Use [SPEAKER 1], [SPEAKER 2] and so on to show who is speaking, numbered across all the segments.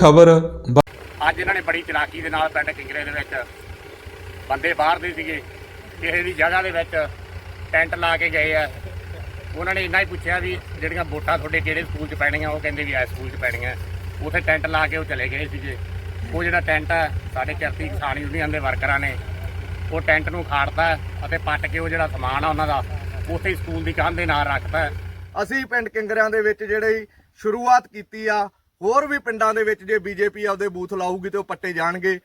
[SPEAKER 1] ਖਬਰ
[SPEAKER 2] ਅੱਜ ਇਹਨਾਂ ਨੇ ਬੜੀ ਚਲਾਕੀ ਦੇ ਨਾਲ ਪਿੰਡ ਕਿੰਗਰੇ ਦੇ ਵਿੱਚ ਬੰਦੇ ਬਾਹਰ ਦੇ ਸੀਗੇ ਕਿਸੇ ਦੀ ਜਗ੍ਹਾ ਦੇ ਵਿੱਚ ਟੈਂਟ ਲਾ ਕੇ ਗਏ ਆ। ਉਹਨਾਂ ਨੇ ਇੰਨਾ ਹੀ ਪੁੱਛਿਆ ਵੀ ਜਿਹੜੀਆਂ ਵੋਟਾਂ ਤੁਹਾਡੇ ਕਿਹੜੇ ਸਕੂਲ 'ਚ ਪੈਣੀਆਂ ਉਹ ਕਹਿੰਦੇ ਵੀ ਐ ਸਕੂਲ 'ਚ ਪੈਣੀਆਂ। ਉਥੇ ਟੈਂਟ ਲਾ ਕੇ ਉਹ ਚਲੇ ਗਏ ਸੀਗੇ। ਉਹ ਜਿਹੜਾ ਟੈਂਟ ਹੈ ਸਾਡੇ ਕਿਰਤੀ ਕਿਸਾਨ ਯੂਨੀਅਨ ਦੇ ਵਰਕਰਾਂ ਨੇ ਉਹ ਟੈਂਟ ਨੂੰ ਖਾੜਤਾ ਅਤੇ ਪੱਟ ਕੇ ਉਹ ਜਿਹੜਾ ਸਮਾਨ ਆ ਉਹਨਾਂ ਦਾ ਉੱਥੇ ਹੀ ਸਕੂਲ ਦੀ ਕੰਧ ਦੇ ਨਾਲ ਰੱਖਤਾ।
[SPEAKER 3] ਅਸੀਂ ਪਿੰਡ ਕਿੰਗਰਿਆਂ ਦੇ ਵਿੱਚ ਜਿਹੜੀ ਸ਼ੁਰੂਆਤ ਕੀਤੀ ਆ ਹੋਰ ਵੀ ਪਿੰਡਾਂ ਦੇ ਵਿੱਚ ਜੇ ਬੀਜੇਪੀ ਆਪਦੇ ਬੂਥ ਲਾਊਗੀ ਤੇ ਉਹ ਪੱਟੇ ਜਾਣਗੇ।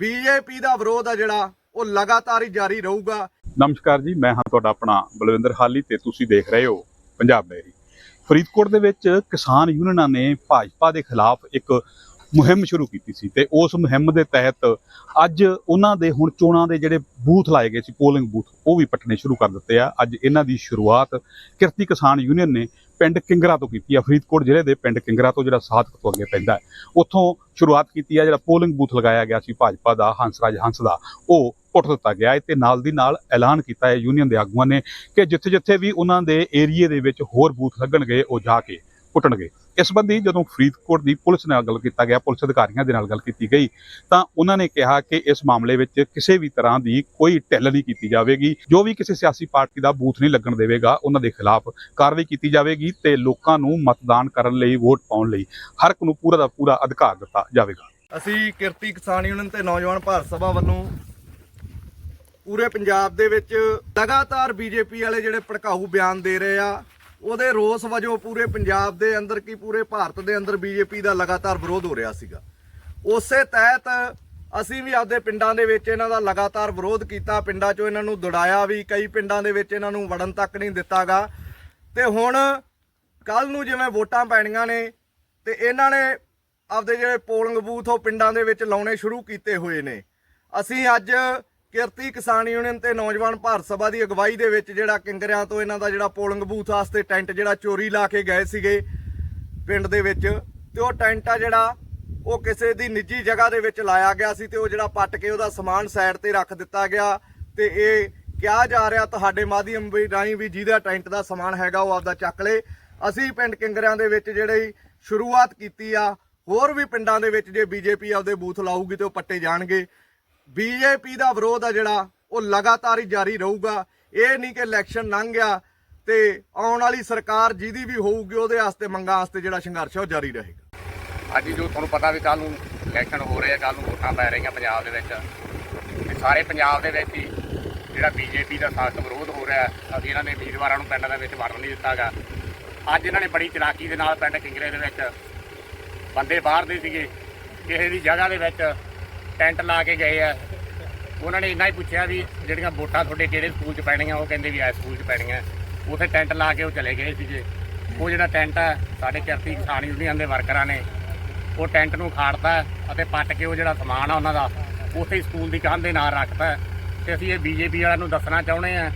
[SPEAKER 3] ਬੀਜੇਪੀ ਦਾ ਵਿਰੋਧ ਆ ਜਿਹੜਾ, ਉਹ ਲਗਾਤਾਰ ਹੀ ਜਾਰੀ ਰਹੂਗਾ।
[SPEAKER 4] ਨਮਸਕਾਰ ਜੀ, ਮੈਂ ਹਾਂ ਤੁਹਾਡਾ ਆਪਣਾ ਬਲਵਿੰਦਰ ਹਾਲੀ ਤੇ ਤੁਸੀਂ ਦੇਖ ਰਹੇ ਹੋ ਪੰਜਾਬ ਡੈਰੀ ਫਰੀਦਕੋਟ ਦੇ ਵਿੱਚ ਕਿਸਾਨ ਯੂਨੀਅਨਾਂ ਨੇ ਭਾਜਪਾ ਦੇ ਖਿਲਾਫ ਇੱਕ ਮੁਹਿੰਮ ਸ਼ੁਰੂ ਕੀਤੀ ਸੀ ਤੇ ਉਸ ਮੁਹਿੰਮ ਦੇ ਤਹਿਤ ਅੱਜ ਉਹਨਾਂ ਦੇ ਹੁਣ ਚੋਣਾਂ ਦੇ ਜਿਹੜੇ ਬੂਥ ਲਾਏ ਗਏ ਸੀ ਪੋਲਿੰਗ ਬੂਥ, ਉਹ ਵੀ ਪੱਟਣੇ ਸ਼ੁਰੂ ਕਰ ਦਿੱਤੇ ਆ। ਅੱਜ ਇਹਨਾਂ ਦੀ ਸ਼ੁਰੂਆਤ ਕਿਰਤੀ ਕਿਸਾਨ ਯੂਨੀਅਨ ਨੇ ਪਿੰਡ ਕਿੰਗਰਾ ਤੋਂ ਕੀਤੀ ਆ। ਫਰੀਦਕੋਟ ਜ਼ਿਲ੍ਹੇ ਦੇ ਪਿੰਡ ਕਿੰਗਰਾ ਤੋਂ, ਜਿਹੜਾ ਸਾਧਕ ਤੋਂ ਅੱਗੇ ਪੈਂਦਾ ਉੱਥੋਂ ਸ਼ੁਰੂਆਤ ਕੀਤੀ ਆ, ਜਿਹੜਾ ਪੋਲਿੰਗ ਬੂਥ ਲਗਾਇਆ ਗਿਆ ਸੀ ਭਾਜਪਾ ਦਾ, ਹੰਸਰਾਜ ਹੰਸ ਦਾ, ਉਹ ਪੁੱਟ ਦਿੱਤਾ ਗਿਆ ਹੈ ਤੇ ਨਾਲ ਦੀ ਨਾਲ ਐਲਾਨ ਕੀਤਾ ਹੈ ਯੂਨੀਅਨ ਦੇ ਆਗੂਆਂ ਨੇ ਕਿ ਜਿੱਥੇ-ਜਿੱਥੇ ਵੀ ਉਹਨਾਂ ਦੇ ਏਰੀਏ ਦੇ ਵਿੱਚ ਹੋਰ ਬੂਥ ਲੱਗਣਗੇ, ਉਹ ਜਾ ਕੇ ਕੁੱਟਣਗੇ ਇਸ ਸੰਬੰਧੀ ਜਦੋਂ ਫਰੀਦਕੋਟ ਦੀ ਪੁਲਿਸ ਨਾਲ ਗੱਲ ਕੀਤਾ ਗਿਆ, ਪੁਲਿਸ ਅਧਿਕਾਰੀਆਂ ਦੇ ਨਾਲ ਗੱਲ ਕੀਤੀ ਗਈ, ਤਾਂ ਉਹਨਾਂ ਨੇ ਕਿਹਾ ਕਿ ਇਸ ਮਾਮਲੇ ਵਿੱਚ ਕਿਸੇ ਵੀ ਤਰ੍ਹਾਂ ਦੀ ਕੋਈ ਢਿੱਲ ਨਹੀਂ ਕੀਤੀ ਜਾਵੇਗੀ। ਜੋ ਵੀ ਕਿਸੇ ਸਿਆਸੀ ਪਾਰਟੀ ਦਾ ਬੂਥ ਨਹੀਂ ਲੱਗਣ ਦੇਵੇਗਾ, ਉਹਨਾਂ ਦੇ ਖਿਲਾਫ ਕਾਰਵਾਈ ਕੀਤੀ ਜਾਵੇਗੀ ਤੇ ਲੋਕਾਂ ਨੂੰ ਮਤਦਾਨ ਕਰਨ ਲਈ ਵੋਟ ਪਾਉਣ ਲਈ ਹਰ ਇੱਕ ਨੂੰ ਪੂਰਾ ਦਾ ਪੂਰਾ ਅਧਿਕਾਰ ਦਿੱਤਾ ਜਾਵੇਗਾ।
[SPEAKER 3] ਅਸੀਂ ਕਿਰਤੀ ਕਿਸਾਨ ਯੂਨੀਅਨ ਤੇ ਨੌਜਵਾਨ ਭਾਰਤ ਸਭਾ ਵੱਲੋਂ ਪੂਰੇ ਪੰਜਾਬ ਦੇ ਵਿੱਚ ਲਗਾਤਾਰ ਬੀਜੇਪੀ ਵਾਲੇ ਜਿਹੜੇ ਭੜਕਾਊ ਬਿਆਨ ਦੇ ਰਹੇ ਆ ਉਹਦੇ ਰੋਸ ਵਜੋਂ ਪੂਰੇ ਪੰਜਾਬ ਦੇ ਅੰਦਰ ਕੀ ਪੂਰੇ ਭਾਰਤ ਦੇ ਅੰਦਰ ਬੀਜੇਪੀ ਦਾ ਲਗਾਤਾਰ ਵਿਰੋਧ ਹੋ ਰਿਹਾ ਸੀਗਾ। ਉਸੇ ਤਹਿਤ ਅਸੀਂ ਵੀ ਆਪਦੇ ਪਿੰਡਾਂ ਦੇ ਵਿੱਚ ਇਹਨਾਂ ਦਾ ਲਗਾਤਾਰ ਵਿਰੋਧ ਕੀਤਾ। ਪਿੰਡਾਂ 'ਚੋਂ ਇਹਨਾਂ ਨੂੰ ਦੜਾਇਆ ਵੀ, ਕਈ ਪਿੰਡਾਂ ਦੇ ਵਿੱਚ ਇਹਨਾਂ ਨੂੰ ਵੜਨ ਤੱਕ ਨਹੀਂ ਦਿੱਤਾਗਾ। ਤੇ ਹੁਣ ਕੱਲ ਨੂੰ ਜਿਵੇਂ ਵੋਟਾਂ ਪੈਣੀਆਂ ਨੇ ਤੇ ਇਹਨਾਂ ਨੇ ਆਪਦੇ ਜਿਹੜੇ ਪੋਲਿੰਗ ਬੂਥ ਉਹ ਪਿੰਡਾਂ ਦੇ ਵਿੱਚ ਲਾਉਣੇ ਸ਼ੁਰੂ ਕੀਤੇ ਹੋਏ ਨੇ। ਅਸੀਂ ਅੱਜ ਕਿਰਤੀ ਕਿਸਾਨ ਯੂਨੀਅਨ ਤੇ ਨੌਜਵਾਨ ਭਾਰਤ ਸਭਾ ਦੀ ਅਗਵਾਈ ਦੇ ਵਿੱਚ ਜਿਹੜਾ ਕਿੰਗਰਿਆਂ ਤੋਂ ਇਹਨਾਂ ਦਾ ਜਿਹੜਾ ਪੋਲਿੰਗ ਬੂਥ ਵਾਸਤੇ ਟੈਂਟ ਜਿਹੜਾ ਚੋਰੀ ਲਾ ਕੇ ਗਏ ਸੀਗੇ ਪਿੰਡ ਦੇ ਵਿੱਚ ਤੇ ਉਹ ਟੈਂਟ ਆ ਜਿਹੜਾ ਉਹ ਕਿਸੇ ਦੀ ਨਿੱਜੀ ਜਗ੍ਹਾ ਦੇ ਵਿੱਚ ਲਾਇਆ ਗਿਆ ਸੀ ਤੇ ਉਹ ਜਿਹੜਾ ਪੱਟ ਕੇ ਉਹਦਾ ਸਮਾਨ ਸਾਈਡ ਤੇ ਰੱਖ ਦਿੱਤਾ ਗਿਆ ਤੇ ਇਹ ਕਿਹਾ ਜਾ ਰਿਹਾ ਤੁਹਾਡੇ ਮਾਧਿਅਮ ਵੀ ਰਾਹੀਂ ਵੀ ਜਿਹਦਾ ਟੈਂਟ ਦਾ ਸਮਾਨ ਹੈਗਾ ਉਹ ਆਪਦਾ ਚੱਕ ਲੇ। ਅਸੀਂ ਪਿੰਡ ਕਿੰਗਰਿਆਂ ਦੇ ਵਿੱਚ ਜਿਹੜੇ ਸ਼ੁਰੂਆਤ ਕੀਤੀ ਆ, ਹੋਰ ਵੀ ਪਿੰਡਾਂ ਦੇ ਵਿੱਚ ਜੇ ਬੀਜੇਪੀ ਆਪਦੇ ਬੂਥ ਲਾਊਗੀ ਤੇ ਉਹ ਪੱਟੇ ਜਾਣਗੇ। ਬੀਜੇਪੀ ਦਾ ਵਿਰੋਧ ਆ ਜਿਹੜਾ, ਉਹ ਲਗਾਤਾਰ ਹੀ ਜਾਰੀ ਰਹੂਗਾ। ਇਹ ਨਹੀਂ ਕਿ ਇਲੈਕਸ਼ਨ ਲੰਘ ਗਿਆ ਤੇ ਆਉਣ ਵਾਲੀ ਸਰਕਾਰ ਜਿਹਦੀ ਵੀ ਹੋਊਗੀ, ਉਹਦੇ ਵਾਸਤੇ ਮੰਗਾਂ ਵਾਸਤੇ ਜਿਹੜਾ ਸੰਘਰਸ਼ ਆ, ਉਹ ਜਾਰੀ ਰਹੇਗਾ।
[SPEAKER 2] ਅੱਜ ਜੋ ਤੁਹਾਨੂੰ ਪਤਾ ਵੀ ਕੱਲ ਨੂੰ ਇਲੈਕਸ਼ਨ ਹੋ ਰਹੇ ਆ ਕੱਲ ਨੂੰ ਵੋਟਾਂ ਪੈ ਰਹੀਆਂ ਪੰਜਾਬ ਦੇ ਵਿੱਚ। ਤੇ ਸਾਰੇ ਪੰਜਾਬ ਦੇ ਵਿੱਚ ਹੀ ਜਿਹੜਾ ਬੀਜੇਪੀ ਦਾ ਸਖਤ ਵਿਰੋਧ ਹੋ ਰਿਹਾ, ਅਸੀਂ ਇਹਨਾਂ ਨੇ ਉਮੀਦਵਾਰਾਂ ਨੂੰ ਪਿੰਡ ਦੇ ਵਿੱਚ ਵੜਨ ਨਹੀਂ ਦਿੱਤਾਗਾ। ਅੱਜ ਇਹਨਾਂ ਨੇ ਬੜੀ ਚਲਾਕੀ ਦੇ ਨਾਲ ਪਿੰਡ ਕਿੰਗਰੇ ਦੇ ਵਿੱਚ ਬੰਦੇ ਬਾਹਰ ਦੇ ਸੀਗੇ, ਕਿਸੇ ਦੀ ਜਗ੍ਹਾ ਦੇ ਵਿੱਚ ਟੈਂਟ ਲਾ ਕੇ ਗਏ ਆ। ਉਹਨਾਂ ਨੇ ਇੰਨਾ ਹੀ ਪੁੱਛਿਆ ਵੀ ਜਿਹੜੀਆਂ ਵੋਟਾਂ ਤੁਹਾਡੇ ਕਿਹੜੇ ਸਕੂਲ 'ਚ ਪੈਣੀਆਂ, ਉਹ ਕਹਿੰਦੇ ਵੀ ਐ ਸਕੂਲ 'ਚ ਪੈਣੀਆਂ। ਉਥੇ ਟੈਂਟ ਲਾ ਕੇ ਉਹ ਚਲੇ ਗਏ ਸੀਗੇ। ਉਹ ਜਿਹੜਾ ਟੈਂਟ ਹੈ ਸਾਡੇ ਚਰਤੀ ਕਿਸਾਨ ਯੂਨੀਅਨ ਦੇ ਵਰਕਰਾਂ ਨੇ, ਉਹ ਟੈਂਟ ਨੂੰ ਖਾੜਤਾ ਅਤੇ ਪੱਟ ਕੇ ਉਹ ਜਿਹੜਾ ਸਮਾਨ ਆ ਉਹਨਾਂ ਦਾ, ਉੱਥੇ ਹੀ ਸਕੂਲ ਦੀ ਕੰਧ ਦੇ ਨਾਲ ਰੱਖਤਾ। ਤੇ ਅਸੀਂ ਇਹ ਬੀਜੇਪੀ ਵਾਲਿਆਂ ਨੂੰ ਦੱਸਣਾ ਚਾਹੁੰਦੇ ਆ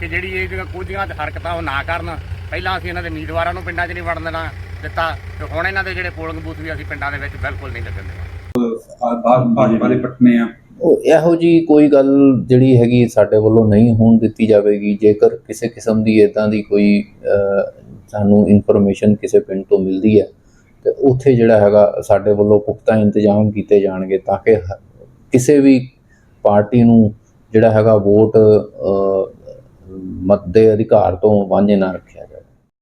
[SPEAKER 2] ਕਿ ਜਿਹੜੀ ਇਹ ਜਿਹੜਾ ਕੁਝੀਆਂ ਤੇ ਹਰਕਤਾਂ ਉਹ ਨਾ ਕਰਨ। ਪਹਿਲਾਂ ਅਸੀਂ ਇਹਨਾਂ ਦੇ ਉਮੀਦਵਾਰਾਂ ਨੂੰ ਪਿੰਡਾਂ 'ਚ ਨਹੀਂ ਵੜਨ ਦੇਣਾ ਦਿੱਤਾ, ਤੇ ਹੁਣ ਇਹਨਾਂ ਦੇ ਜਿਹੜੇ ਪੋਲਿੰਗ ਬੂਥ ਵੀ ਅਸੀਂ ਪਿੰਡਾਂ ਦੇ ਵਿੱਚ ਬਿਲਕੁਲ ਨਹੀਂ ਲੱਗਣ ਦੇਣਾ।
[SPEAKER 5] ਭਾਜਪਾ ਦੇ ਪੱਟਨੇ ਆ।
[SPEAKER 6] ਉਹ ਇਹੋ ਜੀ ਕੋਈ ਗੱਲ ਜਿਹੜੀ ਹੈਗੀ ਸਾਡੇ ਵੱਲੋਂ ਨਹੀਂ ਹੋਣ ਦਿੱਤੀ ਜਾਵੇਗੀ। ਜੇਕਰ ਕਿਸੇ ਕਿਸਮ ਦੀ ਇਦਾਂ ਦੀ ਕੋਈ ਸਾਨੂੰ ਇਨਫੋਰਮੇਸ਼ਨ ਕਿਸੇ ਪਿੰਡ ਤੋਂ ਮਿਲਦੀ ਹੈ ਤੇ ਉੱਥੇ ਜਿਹੜਾ ਹੈਗਾ ਸਾਡੇ ਵੱਲੋਂ ਪੁਖਤਾ ਇੰਤਜ਼ਾਮ ਕੀਤੇ ਜਾਣਗੇ ਤਾਂ ਕਿ ਕਿਸੇ ਵੀ ਪਾਰਟੀ ਨੂੰ ਜਿਹੜਾ ਹੈਗਾ ਵੋਟ ਮਤ ਦੇ ਅਧਿਕਾਰ ਤੋਂ ਵਾਂਝੇ ਨਾ ਰੱਖਿਆ